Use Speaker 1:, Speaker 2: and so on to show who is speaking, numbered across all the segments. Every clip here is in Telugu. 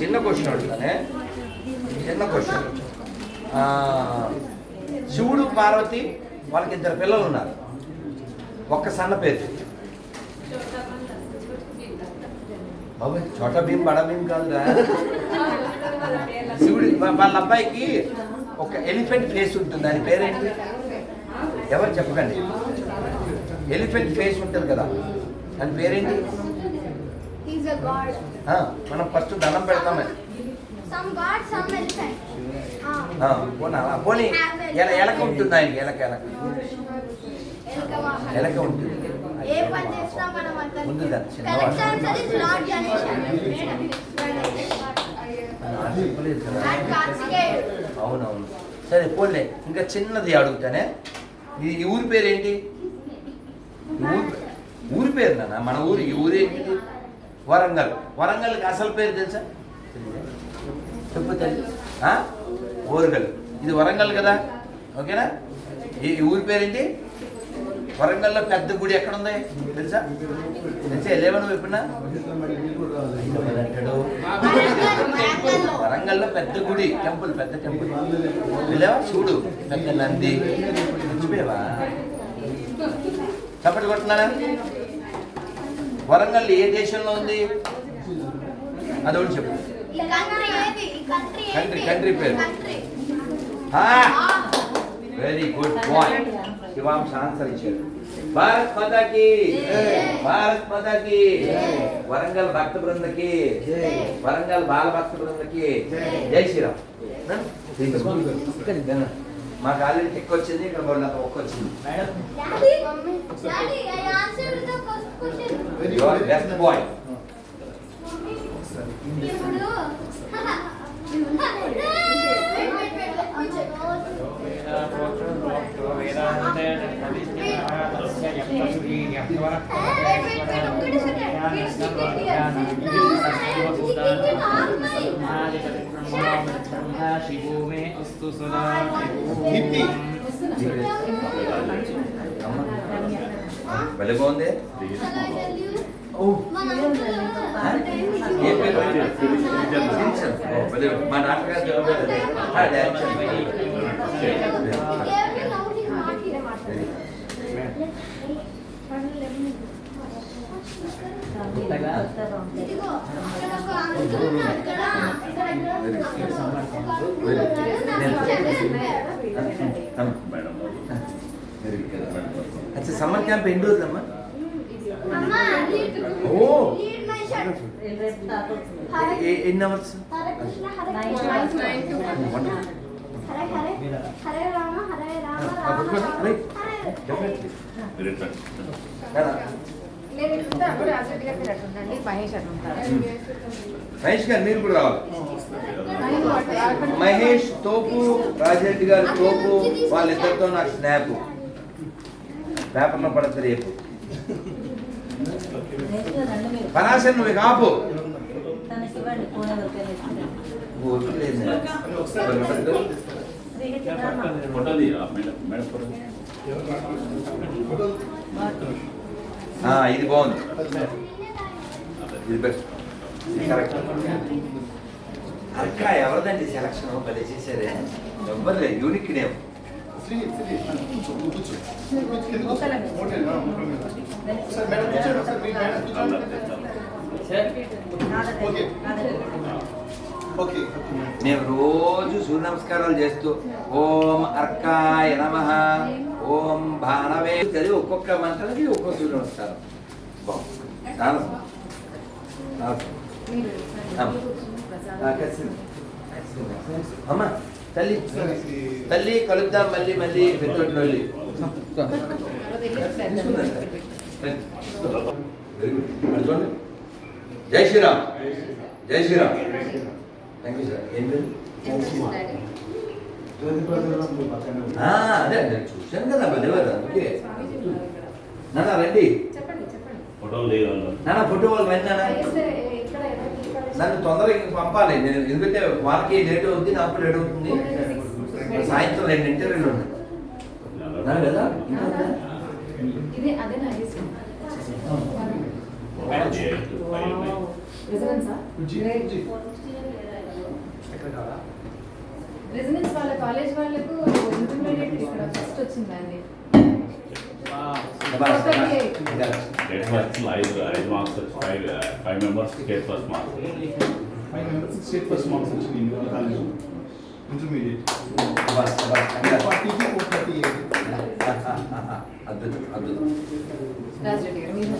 Speaker 1: చిన్న క్వశ్చన్ అడుగుతానే. చిన్న క్వశ్చన్ శివుడు పార్వతి వాళ్ళకి ఇద్దరు పిల్లలు ఉన్నారు. ఒక్క సన్న పేరు. చెప్పు. బాబు చోట భీం బడ భీం కాదురా. శివుడు వాళ్ళ అబ్బాయికి ఒక ఎలిఫెంట్ ఫేస్ ఉంటుంది. దాని పేరేంటి? ఎవరు చెప్పకండి. ఎలిఫెంట్ ఫేస్ ఉంటుంది కదా. దాని పేరేంటి? మనం ఫస్ట్ దండం పెడతామే
Speaker 2: Some god, some elephant. Ah.
Speaker 1: ఆ, పోనా అలా పోనీ ఎల ఎలక ఉంటుంది ఆయనకి ఎలక ఎలక
Speaker 2: ఎలక వాహనం.
Speaker 1: ఎలక ఉంటుంది
Speaker 2: ఏ పని చేసినా మనం అతనికి-
Speaker 1: ముందు దాన్ని చిన్న
Speaker 2: Correct
Speaker 1: వాడు.
Speaker 2: answer is Lord Ganesha.
Speaker 1: ఆ, చెప్పలేదు కదా.
Speaker 2: And కార్తికేయుడు.
Speaker 1: అవునవును సరే పోలే ఇంకా చిన్నది అడుగుతానే ఈ ఈ ఊరి పేరు ఏంటి ఈ ఊరి ఊరి పేరు నాన్న మన ఊరు ఈ ఊరు ఏంటిది వరంగల్. వరంగల్కి అసలు పేరు తెలుసా? చెప్పు ఓరుగల్ ఇది వరంగల్ కదా? ఓకేనా? ఈ ఊరి పేరేంటి? వరంగల్లో పెద్ద గుడి ఎక్కడ ఉంది తెలుసా? తెలుసా? వెళ్ళేవా నువ్వు
Speaker 2: వరంగల్లో.
Speaker 1: పెద్ద గుడి టెంపుల్ పెద్ద టెంపుల్. వెళ్ళావా చూడు. పెద్ద నంది. మర్చిపోయావా? చప్పటి వరంగల్ ఏ దేశంలో ఉంది? అదొకటి చెప్పు.
Speaker 2: ఏంటి?
Speaker 1: country పేరు. Very good boy Shivansha answer ఇచ్చాడు. భారత్ మాతాకి. భారత్ మాతాకి. వరంగల్ భక్త బృందకి. వరంగల్ బాల భక్త బృందకి. జై. శ్రీరామ్. మాకు ఆల్రెడీ టిక్ వచ్చింది ఇక్కడ మొన్న ఒక్క వచ్చింది
Speaker 2: question. Best boy.
Speaker 3: శివో మే అస్తు సదా
Speaker 1: భలే బాగుంది. మా నాన్నగారు జవాబు అచ్చా సమ్మర్ క్యాంప్ ఎన్ని రోజులమ్మా? ఓ. ఎన్ని అవర్స్ డెఫినెట్లీ
Speaker 4: మహేష్
Speaker 1: గారు మీరు కూడా రావాలి. మహేష్ తోపు రాజరెడ్డి గారు తోపు వాళ్ళిద్దరితో నాకు స్నాప్. పేపర్లో పడద్దు రేపు. పరాశర్ నువ్వు వదిలేదు. ఆ, ఇది బాగుంది. ఇది బెస్ట్ కరెక్ట్ అక్క ఎవరిదండి సెలక్షన్ భలే చేశారే ఎవ్వరు యూనిక్ నేమ్ మేము రోజు సూర్య నమస్కారాలు చేస్తూ ఓం అర్కాయ నమ ఓం భానవే. చదివి ఒక్కొక్క మంత్రానికి ఒక్కొక్క సూర్య నమస్కారం. అమ్మ. తల్లి. తల్లి కలుద్దాం మళ్ళీ మళ్ళీ పెద్దోటి వెరీ గుడ్ అది జై శ్రీరామ్. జై శ్రీరామ్. థ్యాంక్ యూ సార్ ఏం పేరు? ఆ, అదే చూశాను కదా మధ్యవారు అందుకే. నాన్న రండి.
Speaker 4: చెప్పండి చెప్పండి.
Speaker 5: ఫోటోలు
Speaker 1: నాన్న ఫోటో వాళ్ళు రండి నాన్న నన్ను తొందరగా పంపాలి. నేను ఎందుకంటే వాళ్ళకి లేట్ అవుతుంది నాకు లేట్ అవుతుంది. సాయంత్రం రెండు ఇంటర్వ్యూలు ఉన్నాయి. కదా
Speaker 4: అదే రెసిడెన్సా రెసిడెన్స్ వాళ్ళ కాలేజ్ వాళ్ళకు ఇంటర్మీడియట్ ఇక్కడ ఫస్ట్ వచ్చిందండి
Speaker 1: శభాష్, శభాష్. ఇంకా.
Speaker 3: Get first live, ఐదు మార్క్స్ వచ్చి five five members get first marks
Speaker 5: five members state first marks వచ్చింది ఇంటర్ కాలేజ్ ఇంటర్మీడియట్
Speaker 1: శభాష్, శభాష్. ఇంకా.
Speaker 5: ఫార్టీకి ఫోర్ థర్టీ ఎయిట్
Speaker 1: అద్భుతం అద్భుతం
Speaker 4: రాజరెడ్డి గారు మీరు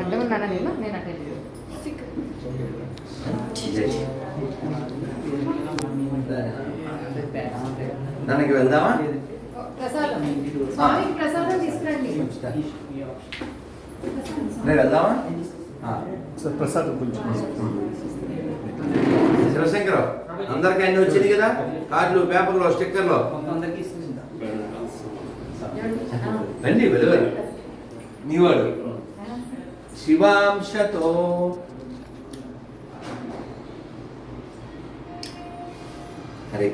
Speaker 4: అడ్డం ఉన్నానా నేను నేను
Speaker 1: దానికి వెళ్దామా?
Speaker 4: ప్రసాదం. స్వామికి ప్రసాదం తీసుకురండి.
Speaker 1: నేను వెళ్దామా.
Speaker 5: సార్ ప్రసాద్ కొంచెం
Speaker 1: శివశంకర్ అందరికి అన్ని వచ్చింది కదా? కార్డులు పేపర్లు స్టిక్కర్లు. రండి వెలువరు నీవాడు శివాంశతో హరే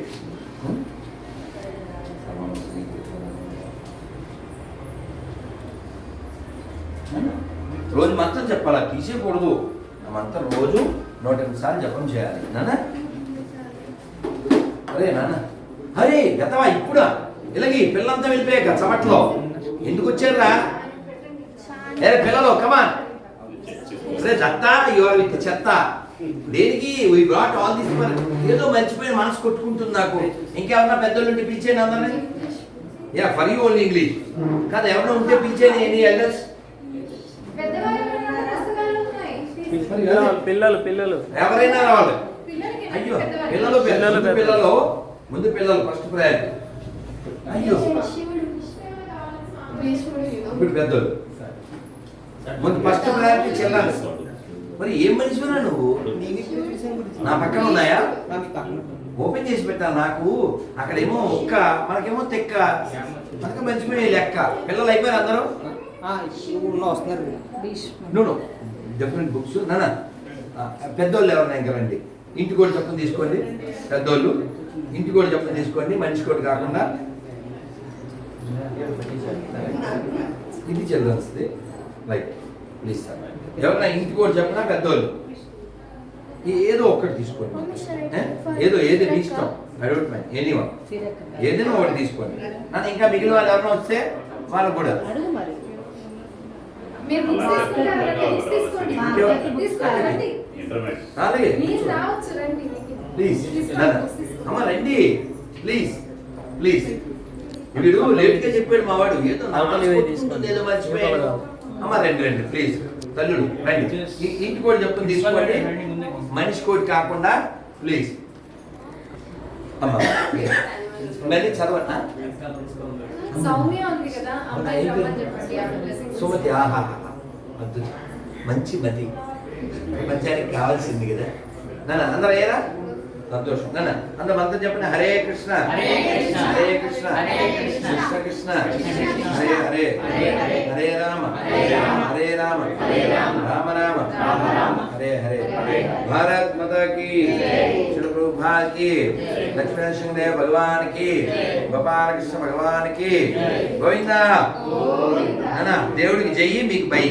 Speaker 1: రోజు మంత్రం చెప్పాలా తీసేయకూడదు మంత్రం రోజు నూట ఎనిమిది సార్లు జపం చేయాలి నాన్న అరే నాన్న హరే గతవా ఇప్పుడా ఇలాగి పిల్లంతా వెళ్ళిపోయాక చవట్లో ఎందుకు వచ్చారా ఏ పిల్లలు కమాన్ అరే చెత్త యువర్ విత్ చెత్త. దేనికి? We brought all this for ఏదో మర్చిపోయి మనసు కొట్టుకుంటుంది నాకు. ఇంకేమన్నా పెద్దలు ఉంటే పిలిచేయండి అందరినీ. Yeah for you only English కాదు ఎవరైనా ఉంటే పిలిచేయండి ఎనీ ఎల్డర్స్
Speaker 6: పిల్లలు పిల్లలు.
Speaker 1: ఎవరైనా రావాలి. అయ్యో పిల్లలు పిల్లలు ముందు పిల్లలు ముందు పిల్లలు ఫస్ట్ ప్రయారిటీ అయ్యో. ఇప్పుడు పెద్దలు ముందు ఫస్ట్ ప్రయారిటీ చెల్లాలి. మరి ఏం మనిషిరా నువ్వు? నా పక్కన ఉన్నాయా? ఓపెన్ చేసి పెట్టాను నాకు. అక్కడేమో ఒక్క మనకేమో తెక్క. మనకి మంచిపోయే లెక్క. పిల్లలు అయిపోయారు అందరూ? నువ్వు డిఫరెంట్ బుక్స్ ఆ, పెద్దోళ్ళు ఎవరన్నా ఇంకా రండి ఇంటి కూడా చెప్పని తీసుకోండి. పెద్దోళ్ళు. ఇంటి కూడా చెప్పని తీసుకోండి. మనిషి కూడా కాకుండా. ఇది చిల్డ్రన్స్ది రైట్ ప్లీజ్ సార్ ఎవరన్నా ఇంటి కూడా చెప్పినా పెద్దోళ్ళు. ఈ- ఏదో ఒక్కటి తీసుకోండి? ఏదో ఏది మీ ఇష్టం. I don't mind anyone ఏదైనా ఒకటి తీసుకోండి. నన్ను ఇంకా మిగిలిన వాళ్ళు ఎవరైనా వస్తే వాళ్ళకు కూడా. ప్లీజ్. అమ్మ రండి. ప్లీజ్ ప్లీజ్ వీడు లేట్గా చెప్పాడు మా వాడు. ఏదో నా
Speaker 6: అవతలి
Speaker 1: మనసు
Speaker 6: వైపు
Speaker 1: కొట్టుకుంటుంది,
Speaker 6: తీసుకోండి.
Speaker 1: ఏదో మర్చిపోయాడు. అమ్మ రండి రండి ప్లీజ్ తల్లుడు రండి. ఇంటి కూడా చెప్పుని తీసుకోండి. మనిషి కోటి కాకుండా ప్లీజ్ అమ్మ మళ్ళీ చదవనా సుమతి ఆహా అద్భుతం. మంచి మతి. ప్రపంచానికి కావాల్సింది కదా. నాన్న అందరూ అయ్యారా? సంతోషం. నాన్న అంత మంత్రం చెప్పండి. హరే కృష్ణ.
Speaker 2: హరే కృష్ణ.
Speaker 1: హరే కృష్ణ.
Speaker 2: కృష్ణ.
Speaker 1: కృష్ణ. హరే హరే.
Speaker 2: హరే
Speaker 1: రామ.
Speaker 2: హరే రామ.
Speaker 1: రామ.
Speaker 2: రామ.
Speaker 1: హరే హరే. భారత్ మాతా కి శ్రీ ప్రభా కి.
Speaker 2: లక్ష్మీనరసింహ
Speaker 1: దేవ్ భగవాన్కి. గోపాల కృష్ణ
Speaker 2: భగవాన్కి.
Speaker 1: గోవిందా. నాన్న దేవుడికి జయ్యి మీకు బై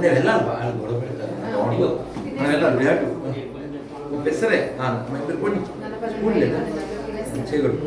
Speaker 1: నేను వెళ్ళాలి బాగా గొడవ పెడతాను మనం వెళ్ళాలి పెసరే స్పూన్ లేదా చేయకూడదు